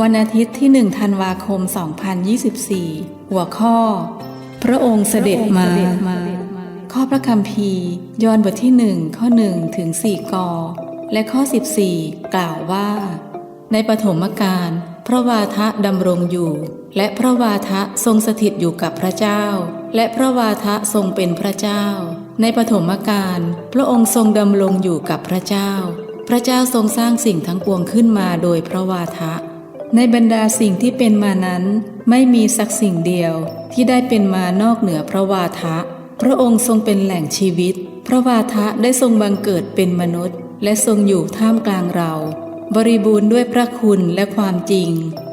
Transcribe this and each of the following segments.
วันอาทิตย์ที่ 1 ธันวาคม 2024 หัวข้อ พระองค์เสด็จมา ข้อพระคัมภีร์ยอห์นบทที่ 1 ข้อ 1 ถึง 4 ก และข้อ 14 กล่าวว่า ในปฐมกาลพระวาทะดำรงอยู่ และพระวาทะทรงสถิตอยู่กับพระเจ้า และพระวาทะทรงเป็นพระเจ้า ในปฐมกาลพระองค์ทรงดำรงอยู่กับพระเจ้า พระเจ้าทรงสร้างสิ่งทั้งปวงขึ้นมาโดยพระวาทะ ในบรรดาสิ่งที่เป็นมานั้น ไม่มีสักสิ่งเดียวที่ได้เป็นมานอกเหนือพระวาทะ พระองค์ทรงเป็นแหล่งชีวิต พระวาทะได้ทรงบังเกิดเป็นมนุษย์ และทรงอยู่ท่ามกลางเรา บริบูรณ์ด้วยพระคุณและความจริง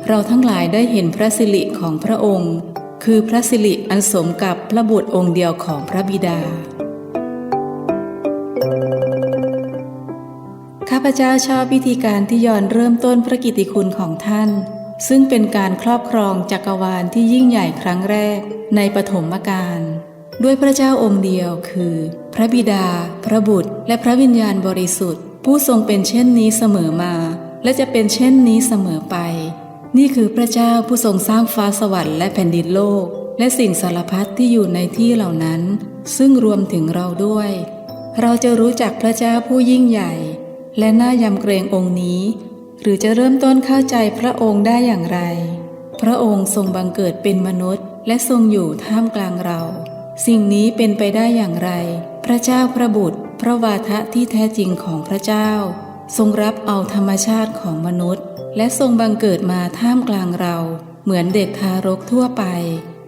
เราทั้งหลายได้เห็นพระสิริของพระองค์ คือพระสิริอันสมกับพระบุตรองค์เดียวของพระบิดา ข้าพเจ้าชอบวิธีการที่ยอนเริ่มต้นพระกิตติคุณของท่าน ซึ่งเป็นการครอบครองจักรวาลที่ยิ่งใหญ่ครั้งแรกในปฐมกาลด้วยพระเจ้าองค์เดียวคือ พระบิดา พระบุตร และพระวิญญาณบริสุทธิ์ ผู้ทรงเป็นเช่นนี้เสมอมา และจะเป็นเช่นนี้เสมอไป นี่คือพระเจ้าผู้ทรงสร้างฟ้าสวรรค์และแผ่นดินโลก และสิ่งสารพัดที่อยู่ในที่เหล่านั้น ซึ่งรวมถึงเราด้วย เราจะรู้จักพระเจ้าผู้ยิ่งใหญ่ และน่ายำเกรงองค์นี้ หรือจะเริ่มต้นเข้าใจพระองค์ได้อย่างไร พระองค์ทรงบังเกิดเป็นมนุษย์ และทรงอยู่ท่ามกลางเรา สิ่งนี้เป็นไปได้อย่างไร พระเจ้าพระบุตร พระวาทะที่แท้จริงของพระเจ้า ทรงรับเอาธรรมชาติของมนุษย์ และทรงบังเกิดมาท่ามกลางเรา เหมือนเด็กทารกทั่วไป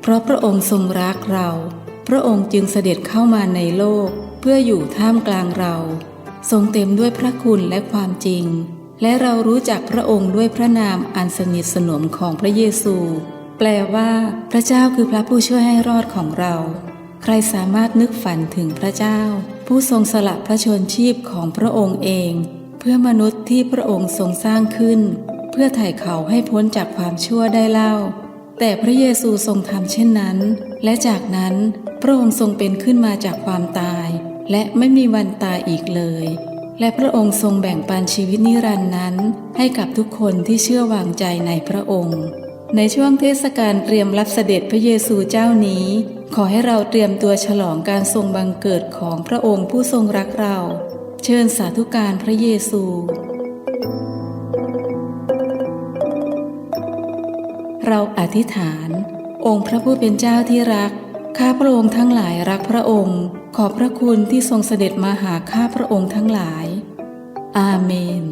เพราะพระองค์ทรงรักเรา พระองค์จึงเสด็จเข้ามาในโลก เพื่ออยู่ท่ามกลางเรา ทรงเต็มด้วยพระคุณและความจริง และเรารู้จักพระองค์ด้วยพระนามอันสนิทสนมของพระเยซู แปลว่า พระเจ้าคือพระผู้ช่วยให้รอดของเรา ใครสามารถนึกฝันถึงพระเจ้า ผู้ทรงสละพระชนชีพของพระองค์เอง เพื่อมนุษย์ที่พระองค์ทรงสร้างขึ้น เพื่อไถ่เขาให้พ้นจากความชั่วได้เล่า แต่พระเยซูทรงทำเช่นนั้น และจากนั้นพระองค์ทรงเป็นขึ้นมาจากความตาย และไม่มีวันตายอีกเลย และพระองค์ทรงแบ่งปันชีวิตนิรันดร์นั้น ให้กับทุกคนที่เชื่อวางใจในพระองค์ ในช่วงเทศกาลเตรียมรับเสด็จพระเยซูเจ้านี้ ขอให้เราเตรียมตัวฉลองการทรงบังเกิดของพระองค์ผู้ทรงรักเรา เชิญสาธุการพระเยซูเราอธิษฐาน องค์พระผู้เป็นเจ้าที่รัก ข้าพระองค์ทั้งหลายรักพระองค์ ขอบพระคุณที่ทรงเสด็จมาหาข้าพระองค์ทั้งหลาย อาเมน